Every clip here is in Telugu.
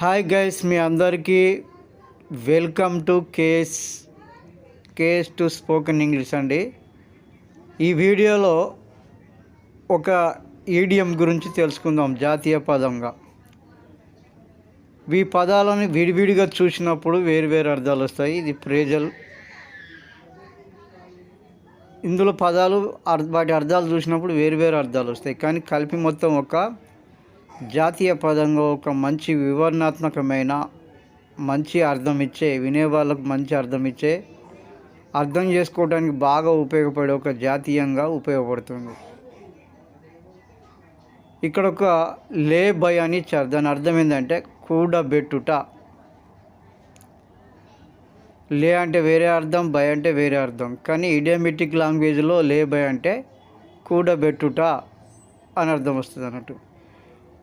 హాయ్ గైస్ మీ అందరికీ welcome to case case to spoken English అండి. ఈ వీడియోలో ఒక ఈడియం గురించి తెలుసుకుందాం జాతీయ పదంగా. ఈ పదాలను విడివిడిగా చూసినప్పుడు వేరు వేరు అర్థాలు వస్తాయి. ఇది ప్రేజల్ ఇందులో పదాలు వాటి అర్థాలు చూసినప్పుడు వేరు వేరు అర్థాలు వస్తాయి. కానీ కలిపి మొత్తం ఒక జాతీయ పదంగా ఒక మంచి వివరణాత్మకమైన మంచి అర్థం ఇచ్చే వినే వాళ్ళకు మంచి అర్థం ఇచ్చే అర్థం చేసుకోవడానికి బాగా ఉపయోగపడే ఒక జాతీయంగా ఉపయోగపడుతుంది. ఇక్కడ ఒక లే బై అని ఇచ్చారు. దాని అర్థం ఏంటంటే కూడబెట్టుట లే అంటే వేరే అర్థం బై అంటే వేరే అర్థం. కానీ ఇడియోమెటిక్ లాంగ్వేజ్లో లే బై అంటే కూడబెట్టుట అని అర్థం వస్తుంది అన్నట్టు.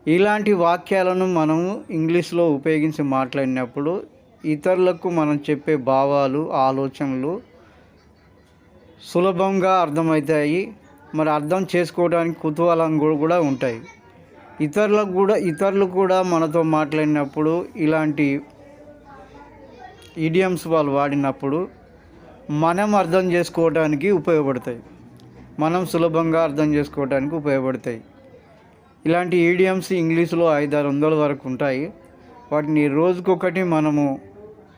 ఇలాంటి వాక్యాలను మనము ఇంగ్లీష్లో ఉపయోగించి మాట్లాడినప్పుడు ఇతరులకు మనం చెప్పే భావాలు ఆలోచనలు సులభంగా అర్థమవుతాయి. మరి అర్థం చేసుకోవడానికి కుతూహలం కూడా- కూడా ఉంటాయి. ఇతరులకు కూడా ఇతరులు కూడా మనతో మాట్లాడినప్పుడు ఇలాంటి ఇడియమ్స్ వాళ్ళు వాడినప్పుడు మనం అర్థం చేసుకోవడానికి ఉపయోగపడతాయి. మనం సులభంగా అర్థం చేసుకోవడానికి ఉపయోగపడతాయి. ఇలాంటి ఈడియమ్స్ ఇంగ్లీష్లో ఐదారు వందల వరకు ఉంటాయి. వాటిని రోజుకొకటి మనము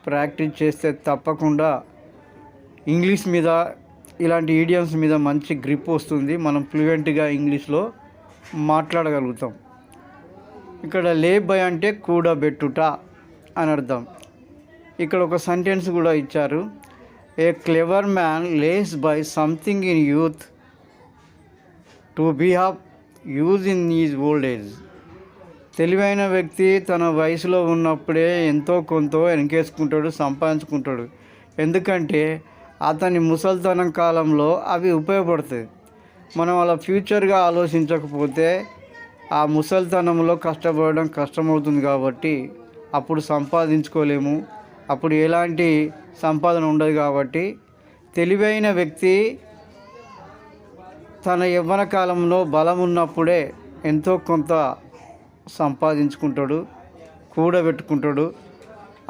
ప్రాక్టీస్ చేస్తే తప్పకుండా ఇంగ్లీష్ మీద ఇలాంటి ఈడియమ్స్ మీద మంచి గ్రిప్ వస్తుంది. మనం ఫ్లూయెంట్గా ఇంగ్లీష్లో మాట్లాడగలుగుతాం. ఇక్కడ లే బై అంటే కూడబెట్టుట అని అర్థం. ఇక్కడ ఒక సెంటెన్స్ కూడా ఇచ్చారు. A clever man lays by something in youth to be of use in his old age. తెలివైన వ్యక్తి తన వయసులో ఉన్నప్పుడే ఎంతో కొంత వెనకేసుకుంటాడు సంపాదించుకుంటాడు. ఎందుకంటే అతని ముసలితనం కాలంలో అవి ఉపయోగపడతాయి. మనం అలా ఫ్యూచర్గా ఆలోచించకపోతే ఆ ముసలితనంలో కష్టపడడం కష్టమవుతుంది కాబట్టి అప్పుడు సంపాదించుకోలేము. అప్పుడు ఎలాంటి సంపాదన ఉండదు కాబట్టి తెలివైన వ్యక్తి తన యవ్వన కాలంలో బలం ఉన్నప్పుడే ఎంతో కొంత సంపాదించుకుంటాడు కూడబెట్టుకుంటాడు.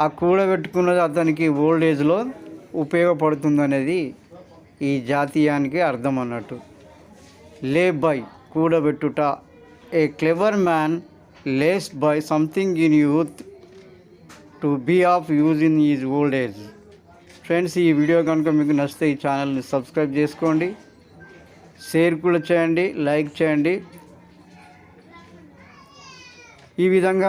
ఆ కూడబెట్టుకున్నది అతనికి ఓల్డ్ ఏజ్లో ఉపయోగపడుతుందనేది ఈ జాతీయానికి అర్థం అన్నట్టు. Lay by కూడబెట్టుట a clever man lays by something in youth to be of use in his old age. Friends ఈ వీడియో కనుక మీకు నచ్చితే ఈ ఛానల్ని సబ్స్క్రైబ్ చేసుకోండి. షేర్ కూడా చేయండి లైక్ చేయండి. ఈ విధంగా